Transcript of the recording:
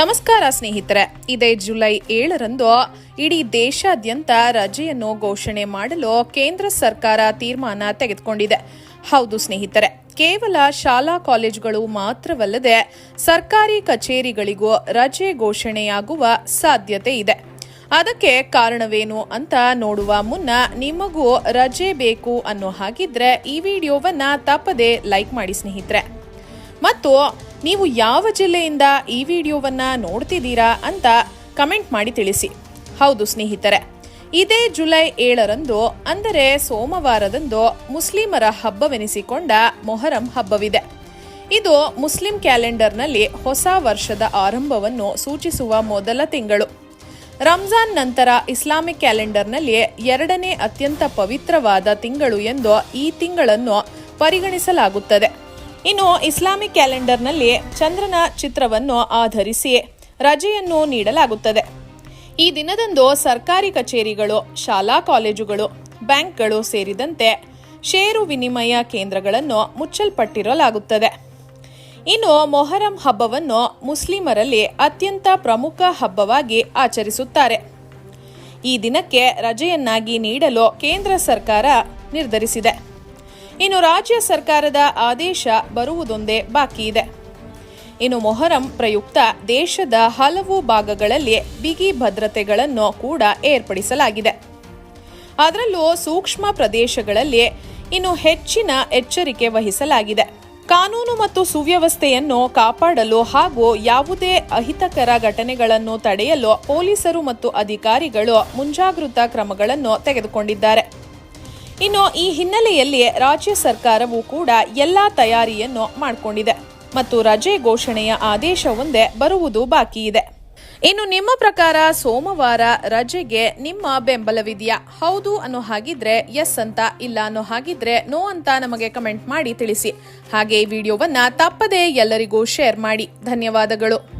ನಮಸ್ಕಾರ ಸ್ನೇಹಿತರೆ. ಇದೇ ಜುಲೈ ಏಳರಂದು ಇಡೀ ದೇಶಾದ್ಯಂತ ರಜೆಯನ್ನು ಘೋಷಣೆ ಮಾಡಲು ಕೇಂದ್ರ ಸರ್ಕಾರ ತೀರ್ಮಾನ ತೆಗೆದುಕೊಂಡಿದೆ. ಹೌದು ಸ್ನೇಹಿತರೆ, ಕೇವಲ ಶಾಲಾ ಕಾಲೇಜುಗಳು ಮಾತ್ರವಲ್ಲದೆ ಸರ್ಕಾರಿ ಕಚೇರಿಗಳಿಗೂ ರಜೆ ಘೋಷಣೆಯಾಗುವ ಸಾಧ್ಯತೆ ಇದೆ. ಅದಕ್ಕೆ ಕಾರಣವೇನು ಅಂತ ನೋಡುವ ಮುನ್ನ ನಿಮಗೂ ರಜೆ ಬೇಕು ಅನ್ನೋ ಹಾಗಿದ್ರೆ ಈ ವಿಡಿಯೋವನ್ನ ತಪ್ಪದೆ ಲೈಕ್ ಮಾಡಿ ಸ್ನೇಹಿತರೆ. ಮತ್ತು ನೀವು ಯಾವ ಜಿಲ್ಲೆಯಿಂದ ಈ ವಿಡಿಯೋವನ್ನು ನೋಡ್ತಿದ್ದೀರಾ ಅಂತ ಕಮೆಂಟ್ ಮಾಡಿ ತಿಳಿಸಿ. ಹೌದು ಸ್ನೇಹಿತರೆ, ಇದೇ ಜುಲೈ ಏಳರಂದು, ಅಂದರೆ ಸೋಮವಾರದಂದು ಮುಸ್ಲಿಮರ ಹಬ್ಬವೆನಿಸಿಕೊಂಡ ಮೊಹರಂ ಹಬ್ಬವಿದೆ. ಇದು ಮುಸ್ಲಿಂ ಕ್ಯಾಲೆಂಡರ್ನಲ್ಲಿ ಹೊಸ ವರ್ಷದ ಆರಂಭವನ್ನು ಸೂಚಿಸುವ ಮೊದಲ ತಿಂಗಳು. ರಂಜಾನ್ ನಂತರ ಇಸ್ಲಾಮಿಕ್ ಕ್ಯಾಲೆಂಡರ್ನಲ್ಲಿ ಎರಡನೇ ಅತ್ಯಂತ ಪವಿತ್ರವಾದ ತಿಂಗಳು ಎಂದು ಈ ತಿಂಗಳನ್ನು ಪರಿಗಣಿಸಲಾಗುತ್ತದೆ. ಇನ್ನು ಇಸ್ಲಾಮಿಕ್ ಕ್ಯಾಲೆಂಡರ್ನಲ್ಲಿ ಚಂದ್ರನ ಚಿತ್ರವನ್ನು ಆಧರಿಸಿ ರಜೆಯನ್ನು ನೀಡಲಾಗುತ್ತದೆ. ಈ ದಿನದಂದು ಸರ್ಕಾರಿ ಕಚೇರಿಗಳು, ಶಾಲಾ ಕಾಲೇಜುಗಳು, ಬ್ಯಾಂಕ್ಗಳು ಸೇರಿದಂತೆ ಷೇರು ವಿನಿಮಯ ಕೇಂದ್ರಗಳನ್ನು ಮುಚ್ಚಲ್ಪಟ್ಟಿರಲಾಗುತ್ತದೆ. ಇನ್ನು ಮೊಹರಂ ಹಬ್ಬವನ್ನು ಮುಸ್ಲಿಮರಲ್ಲಿ ಅತ್ಯಂತ ಪ್ರಮುಖ ಹಬ್ಬವಾಗಿ ಆಚರಿಸುತ್ತಾರೆ. ಈ ದಿನಕ್ಕೆ ರಜೆಯನ್ನಾಗಿ ನೀಡಲು ಕೇಂದ್ರ ಸರ್ಕಾರ ನಿರ್ಧರಿಸಿದೆ. ಇನ್ನು ರಾಜ್ಯ ಸರ್ಕಾರದ ಆದೇಶ ಬರುವುದೊಂದೇ ಬಾಕಿ ಇದೆ. ಇನ್ನು ಮೊಹರಂ ಪ್ರಯುಕ್ತ ದೇಶದ ಹಲವು ಭಾಗಗಳಲ್ಲಿ ಬಿಗಿ ಭದ್ರತೆಗಳನ್ನು ಕೂಡ ಏರ್ಪಡಿಸಲಾಗಿದೆ. ಅದರಲ್ಲೂ ಸೂಕ್ಷ್ಮ ಪ್ರದೇಶಗಳಲ್ಲಿ ಇನ್ನು ಹೆಚ್ಚಿನ ಎಚ್ಚರಿಕೆ ವಹಿಸಲಾಗಿದೆ. ಕಾನೂನು ಮತ್ತು ಸುವ್ಯವಸ್ಥೆಯನ್ನು ಕಾಪಾಡಲು ಹಾಗೂ ಯಾವುದೇ ಅಹಿತಕರ ಘಟನೆಗಳನ್ನು ತಡೆಯಲು ಪೊಲೀಸರು ಮತ್ತು ಅಧಿಕಾರಿಗಳು ಮುಂಜಾಗ್ರತಾ ಕ್ರಮಗಳನ್ನು ತೆಗೆದುಕೊಂಡಿದ್ದಾರೆ. ಇನ್ನು ಈ ಹಿನ್ನೆಲೆಯಲ್ಲಿ ರಾಜ್ಯ ಸರ್ಕಾರವು ಕೂಡ ಎಲ್ಲಾ ತಯಾರಿಯನ್ನು ಮಾಡಿಕೊಂಡಿದೆ ಮತ್ತು ರಜೆ ಘೋಷಣೆಯ ಆದೇಶ ಒಂದೇ ಬರುವುದು ಬಾಕಿ ಇದೆ. ಇನ್ನು ನಿಮ್ಮ ಪ್ರಕಾರ ಸೋಮವಾರ ರಜೆಗೆ ನಿಮ್ಮ ಬೆಂಬಲವಿದೆಯಾ? ಹೌದು ಅನ್ನೋ ಹಾಗಿದ್ರೆ ಎಸ್ ಅಂತ, ಇಲ್ಲ ಅನ್ನೋ ಹಾಗಿದ್ರೆ ನೋ ಅಂತ ನಮಗೆ ಕಮೆಂಟ್ ಮಾಡಿ ತಿಳಿಸಿ. ಹಾಗೆ ಈ ವಿಡಿಯೋವನ್ನ ತಪ್ಪದೇ ಎಲ್ಲರಿಗೂ ಶೇರ್ ಮಾಡಿ. ಧನ್ಯವಾದಗಳು.